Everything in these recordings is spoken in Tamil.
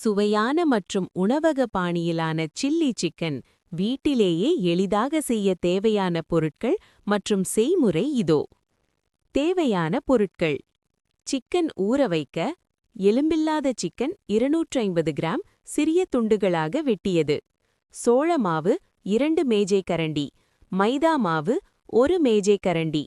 சுவையான மற்றும் உணவக பாணியிலான சில்லி சிக்கன் வீட்டிலேயே எளிதாக செய்ய தேவையான பொருட்கள் மற்றும் செய்முறை இதோ. தேவையான பொருட்கள். சிக்கன் ஊற வைக்க எலும்பில்லாத சிக்கன் இருநூற்று ஐம்பது கிராம் சிறிய துண்டுகளாக வெட்டியது. சோள மாவு இரண்டு மேஜை கரண்டி. மைதா மாவு ஒரு மேஜை கரண்டி.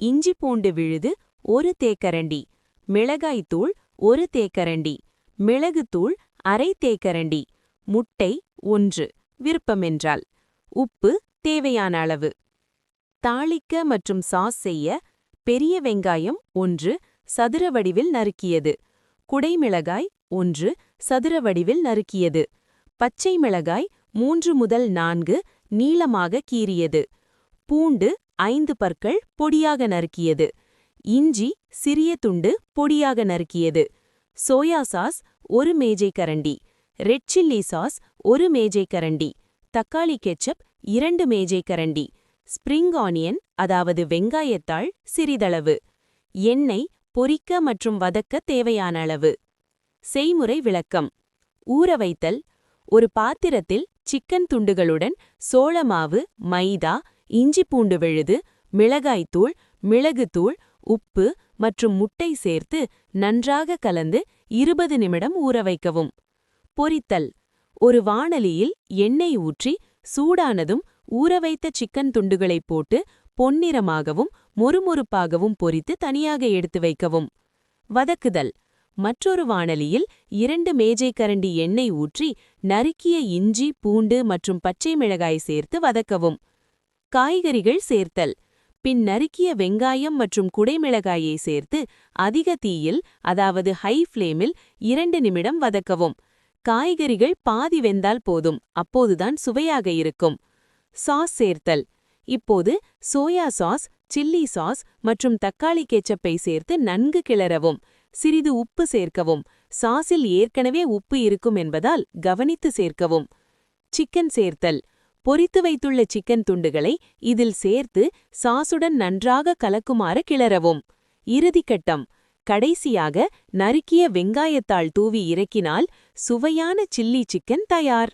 இஞ்சி பூண்டு விழுது ஒரு தேக்கரண்டி மிளகாய்த்தூள் ஒரு தேக்கரண்டி மிளகுத்தூள் அரை தேக்கரண்டி முட்டை ஒன்று விருப்பமென்றால் உப்பு தேவையான அளவு. தாளிக்க மற்றும் சாஸ் செய்ய பெரிய வெங்காயம் ஒன்று சதுர வடிவில் நறுக்கியது. குடைமிளகாய் ஒன்று சதுர வடிவில் நறுக்கியது. பச்சை மிளகாய் மூன்று முதல் நான்கு நீளமாக கீறியது. பூண்டு ஐந்து பற்கள் பொடியாக நறுக்கியது. இஞ்சி சிறிய துண்டு பொடியாக நறுக்கியது. சோயா சாஸ் ஒரு மேஜை கரண்டி. ரெட் சில்லி சாஸ் ஒரு மேஜை கரண்டி. தக்காளி கெச்சப் இரண்டு மேஜை கரண்டி. ஸ்பிரிங் ஆனியன் அதாவது வெங்காயத்தாள் சிறிதளவு. எண்ணெய் பொரிக்க மற்றும் வதக்க தேவையான அளவு. செய்முறை விளக்கம். ஊற வைத்தல் ஒரு பாத்திரத்தில் சிக்கன் துண்டுகளுடன் சோளமாவு மைதா இஞ்சி பூண்டு விழுது மிளகாய்த்தூள் மிளகுத்தூள் உப்பு மற்றும் முட்டை சேர்த்து நன்றாக கலந்து இருபது நிமிடம் ஊற வைக்கவும். பொரித்தல். ஒரு வாணலியில் எண்ணெய் ஊற்றி சூடானதும் ஊறவைத்த சிக்கன் துண்டுகளை போட்டு பொன்னிறமாகவும் மொறுமொறுப்பாகவும் பொரித்து தனியாக எடுத்து வைக்கவும். வதக்குதல். மற்றொரு வாணலியில் இரண்டு மேஜைக்கரண்டி எண்ணெய் ஊற்றி நறுக்கிய இஞ்சி பூண்டு மற்றும் பச்சை மிளகாய் சேர்த்து வதக்கவும். காய்கறிகள் சேர்த்தல். பின் நறுக்கிய வெங்காயம் மற்றும் குடைமிளகாயை சேர்த்து அதிக தீயில் அதாவது ஹை ஃப்ளேமில் இரண்டு நிமிடம் வதக்கவும். காய்கறிகள் பாதி வெந்தால் போதும் அப்போதுதான் சுவையாக இருக்கும். சாஸ் சேர்த்தல். இப்போது சோயா சாஸ் சில்லி சாஸ் மற்றும் தக்காளி கெச்சப்பை சேர்த்து நன்கு கிளறவும். சிறிது உப்பு சேர்க்கவும். சாஸில் ஏற்கனவே உப்பு இருக்கும் என்பதால் கவனித்து சேர்க்கவும். சிக்கன் சேர்த்தல். பொரித்து வைத்துள்ள சிக்கன் துண்டுகளை இதில் சேர்த்து சாசுடன் நன்றாக கலக்குமாறு கிளறவும். இறுதிக்கட்டம். கடைசியாக நறுக்கிய வெங்காயத்தாள் தூவி இறக்கினால் சுவையான சில்லி சிக்கன் தயார்.